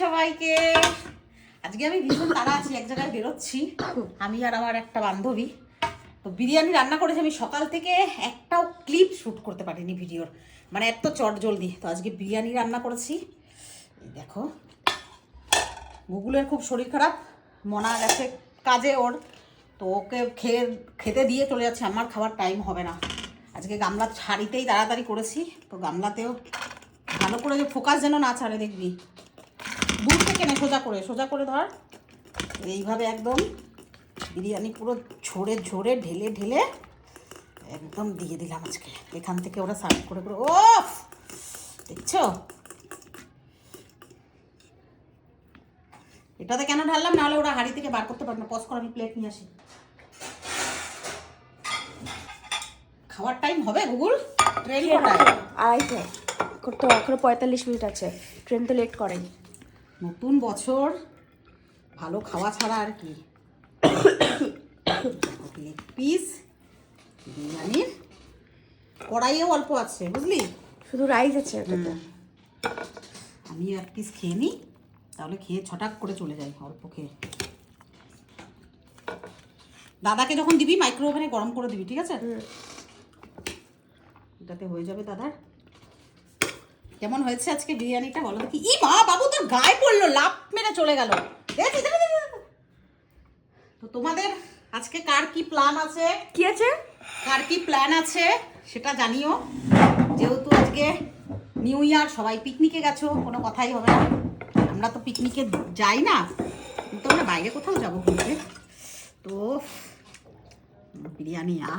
সবাইকে। আজকে আমি ভীষণ তাড়া আছি এক জায়গায় বেরোচ্ছি। আমি আর আমার একটা বান্ধবী। তো বিরিয়ানি রান্না করেছি আমি সকাল থেকে একটাও ক্লিপ শ্যুট করতে পারিনি ভিডিওর। মানে এত চট জলদি। তো আজকে বিরিয়ানি রান্না করেছি। দেখো। গুগলের খুব শরীর খারাপ। মনা গেছে কাজে ওর। তো ওকে খেয়ে খেতে দিয়ে চলে যাচ্ছে। আমার খাওয়ার টাইম হবে না। আজকে গামলা ছাড়িতেই তাড়াতাড়ি করেছি। তো গামলাতেও ভালো করে যে ফোকাস যেন না ছাড়ে দেখবি। দূর থেকে নে সোজা করে সোজা করে ধর। এইভাবে একদম বিরিয়ানি পুরো ঝরে ঝরে ঢেলে ঢেলে একদম দিয়ে দিলাম আজকে। এখান থেকে ওরা সার্ভ করে করে ও দেখছ? এটাতে কেন ঢাললাম? নাহলে ওরা হাড়ি থেকে বার করতে পারবে না। পজ করে আমি প্লেট নিয়ে আসি। খাওয়ার টাইম হবে গুগল? ট্রেন কটায় আড়াইটে। করতে এখনও পঁয়তাল্লিশ মিনিট আছে। ট্রেন তো লেট করেই নতুন বছর ভালো খাওয়া ছাড়া আর কি। লেগ পিস বিরিয়ানির কড়াইও অল্প আছে বুঝলি? শুধু রাইস আছে আমি এক পিস খেয়ে নিই তাহলে খেয়ে ছটাক করে চলে যাই অল্প খেয়ে। দাদাকে যখন দিবি মাইক্রো ওভেনে গরম করে দিবি ঠিক আছে? এটাতে হয়ে যাবে দাদার। কেমন হয়েছে আজকে বিরিয়ানিটা বলো দেখি? ই মা বাবু তোর গায়ে পড়ল লাভ মেরে চলে গেল। তো তোমাদের আজকে কার কি প্ল্যান আছে? কি আছে? কার কি প্ল্যান আছে সেটা জানিও। যেহেতু আজকে নিউ ইয়ার সবাই পিকনিকে গেছো কোনো কথাই হবে না। আমরা তো পিকনিকে যাই না। কিন্তু আমরা বাইরে কোথাও যাব ঘুরতে। তো বিরিয়ানি আ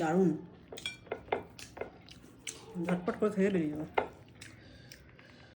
দারুণ। ঝটপট করে খেয়ে বেরিয়ে যাব